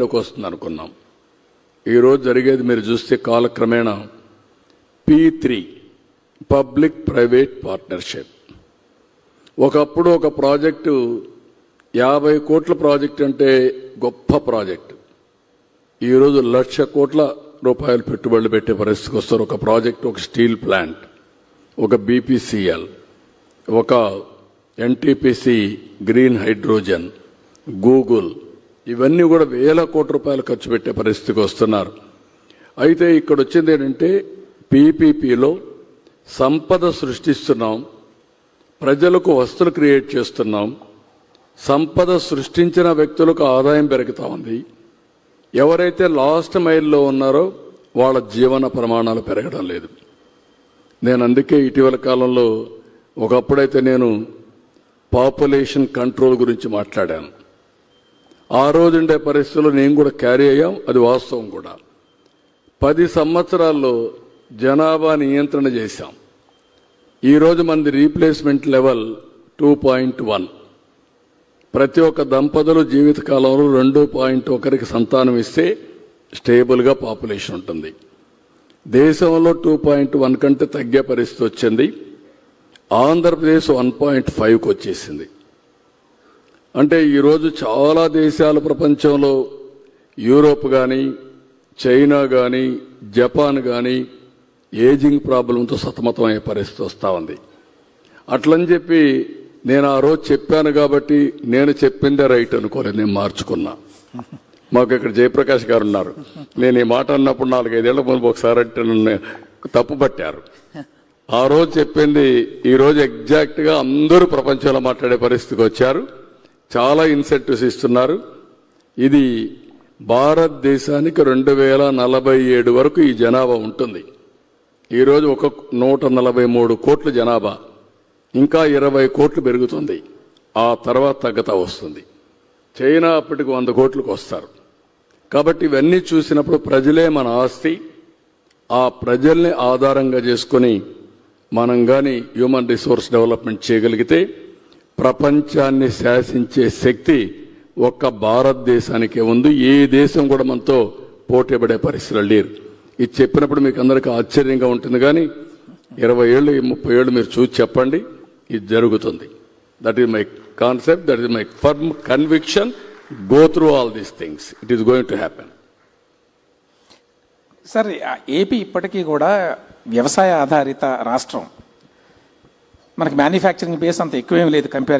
లోకి వస్తుంది అనుకున్నాం. ఈరోజు జరిగేది మీరు చూస్తే కాలక్రమేణా P three public private partnership ఒకప్పుడు ఒక ప్రాజెక్టు యాభై కోట్ల ప్రాజెక్ట్ అంటే గొప్ప ప్రాజెక్ట్. ఈరోజు లక్ష కోట్ల రూపాయలు పెట్టుబడులు పెట్టే పరిస్థితికి వస్తారు. ఒక ప్రాజెక్ట్ ఒక స్టీల్ ప్లాంట్ ఒక బీపీసీఎల్ ఒక ఎన్టీపీసీ గ్రీన్ హైడ్రోజన్ గూగుల్ ఇవన్నీ కూడా వేల కోట్ల రూపాయలు ఖర్చు పెట్టే పరిస్థితికి వస్తున్నారు. అయితే ఇక్కడ వచ్చింది ఏంటంటే పీపీపీలో సంపద సృష్టిస్తున్నాం ప్రజలకు వస్తువులు క్రియేట్ చేస్తున్నాం సంపద సృష్టించిన వ్యక్తులకు ఆదాయం పెరుగుతూ ఉంది. ఎవరైతే లాస్ట్ మైల్లో ఉన్నారో వాళ్ళ జీవన ప్రమాణాలు పెరగడం లేదు. నేను అందుకే ఇటీవల కాలంలో ఒకప్పుడైతే నేను పాపులేషన్ కంట్రోల్ గురించి మాట్లాడాను. ఆ రోజుండే పరిస్థితుల్లో నేను కూడా క్యారీ అయ్యాం. అది వాస్తవం కూడా. పది సంవత్సరాల్లో జనాభా నియంత్రణ చేశాం. ఈరోజు మనది replacement level two point one. ప్రతి ఒక్క దంపతులు జీవితకాలంలో రెండు పాయింట్ ఒకరికి సంతానం ఇస్తే స్టేబుల్గా పాపులేషన్ ఉంటుంది. దేశంలో టూ పాయింట్ వన్ కంటే తగ్గే పరిస్థితి వచ్చింది. ఆంధ్రప్రదేశ్ వన్ పాయింట్ ఫైవ్కి వచ్చేసింది. అంటే ఈరోజు చాలా దేశాలు ప్రపంచంలో యూరోప్ కానీ చైనా కానీ జపాన్ కానీ ఏజింగ్ ప్రాబ్లంతో సతమతమయ్యే పరిస్థితి వస్తూ ఉంది. అట్లని చెప్పి నేను ఆ రోజు చెప్పాను కాబట్టి నేను చెప్పిందే రైట్ అనుకోలేదు నేను మార్చుకున్నా. మాకు ఇక్కడ జయప్రకాష్ గారు ఉన్నారు. నేను ఈ మాట అన్నప్పుడు నాలుగైదేళ్ళ ముందు ఒకసారి అంటే నన్ను తప్పు పట్టారు. ఆ రోజు చెప్పింది ఈరోజు ఎగ్జాక్ట్గా అందరూ ప్రపంచంలో మాట్లాడే పరిస్థితికి వచ్చారు. చాలా ఇన్సెంటివ్స్ ఇస్తున్నారు. ఇది భారతదేశానికి రెండు వేల నలభై ఏడు వరకు ఈ జనాభా ఉంటుంది. ఈరోజు ఒక నూట నలభై మూడు కోట్ల జనాభా. ఇంకా ఇరవై కోట్లు పెరుగుతుంది. ఆ తర్వాత తగ్గతా వస్తుంది. చైనా అప్పటికి వంద కోట్లకు వస్తారు కాబట్టి ఇవన్నీ చూసినప్పుడు ప్రజలే మన ఆస్తి. ఆ ప్రజల్ని ఆధారంగా చేసుకొని మనం కానీ హ్యూమన్ రిసోర్స్ డెవలప్మెంట్ చేయగలిగితే ప్రపంచాన్ని శాసించే శక్తి ఒక్క భారతదేశానికే ఉంది. ఏ దేశం కూడా మనతో పోటీపడే పరిస్థితులు లేరు. ఇది చెప్పినప్పుడు మీకు అందరికీ ఆశ్చర్యంగా ఉంటుంది కానీ ఇరవై ఏళ్ళు ముప్పై ఏళ్ళు మీరు చూసి చెప్పండి ఇది జరుగుతుంది. That is my concept that is my firm conviction go through all these things it is going to happen sir AP ఇప్పటికీ కూడా వ్యవసాయ ఆధారిత రాష్ట్రం. మనకి మ్యానుఫ్యాక్చరింగ్ బేస్ అంత ఎక్కువేం లేదు కంపేర్